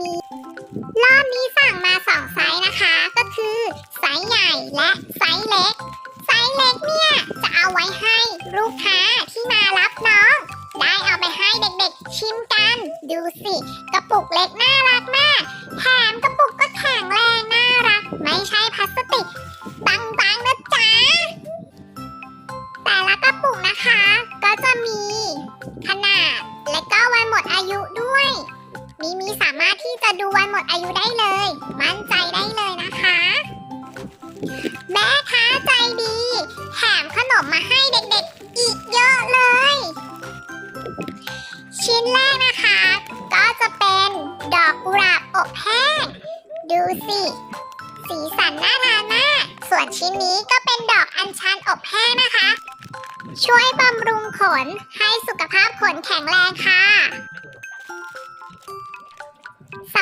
มี รอบนี้สั่งมาสองไซส์นะคะ ก็คือไซส์ใหญ่และไซส์เล็ก ไซส์เล็กเนี่ยจะเอาไว้ให้ลูกค้าที่มารับน้อง ได้เอาไปให้เด็กๆชิมกัน ดูสิ กระปุกเล็กน่า ที่จะดูวันหมดอายุได้เลย มั่นใจได้เลยนะคะ แม่ค้าใจดีแถมขนมมาให้เด็กๆ อีกเยอะเลย ชิ้นแรกนะคะ ก็จะเป็นดอกกุหลาบอบแห้ง ดูสิ สีสันน่าทานมากส่วนชิ้นนี้ก็เป็นดอกอัญชันอบแห้งนะคะ ช่วยบำรุงขนให้สุขภาพขนแข็งแรงค่ะ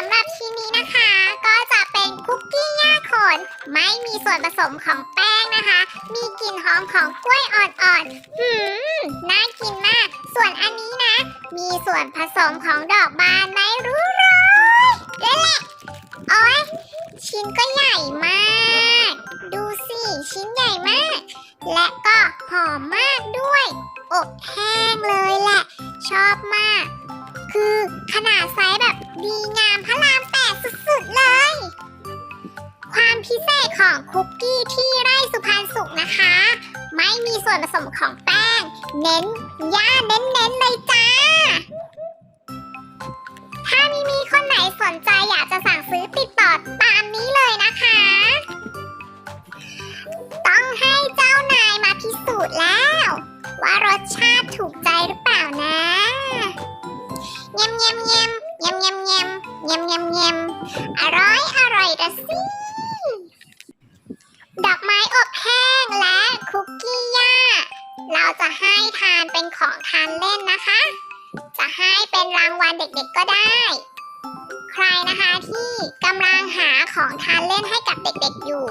ำหรับชิ้นนี้นะคะ ก็จะเป็นคุกกี้ย่าขนไม่มีส่วนผสมของแป้งนะคะ มีกลิ่นหอมของกล้วยอ่อนๆหืมน่ากินมาก ส่วนอันนี้นะ มีส่วนผสมของดอกบานไม่รู้เลยนั่นแหละโอ้ยชิ้นก็ใหญ่มาก ดูสิชิ้นใหญ่มาก และก็หอมมากด้วย อบแห้งเลยแหละ ชอบมาก คือขนาดไซส์แบบ ดีงามพระรามแปดสุดๆเลย ความพิเศษของคุกกี้ที่ไร่สุพรรณสุขนะคะ ไม่มีส่วนผสมของแป้ง เน้นย่าเน้นๆเลยจ้า ถ้ามีมีคนไหนสนใจอยากจะสั่งซื้อติดต่อตามนี้เลยนะคะ ต้องให้เจ้านายมาพิสูจน์แล้ว ว่ารสชาติถูกใจหรือเปล่านะเยมเยมเยม ยมเยมเยมเยมเยมเยมอร่อยอร่อยละสิดอกไม้อบแห้งและคุกกี้ย่า เราจะให้ทานเป็นของทานเล่นนะคะ จะให้เป็นรางวัลเด็กๆก็ได้ ใครนะคะที่กำลังหาของทานเล่นให้กับเด็กๆอยู่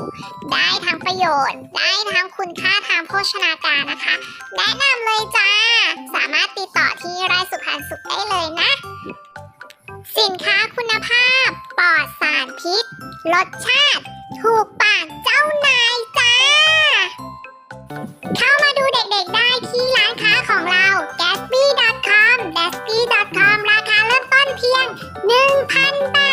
ได้ทั้งประโยชน์ ได้ทั้งคุณค่าทางโภชนาการนะคะ แนะนำเลยจ้า รสชาติ ถูกปากเจ้านายจ้า เข้ามาดูเด็กๆได้ที่ร้านค้าของเรา gatsby.com gatsby.com ราคาเริ่มต้นเพียง 1,000 บาท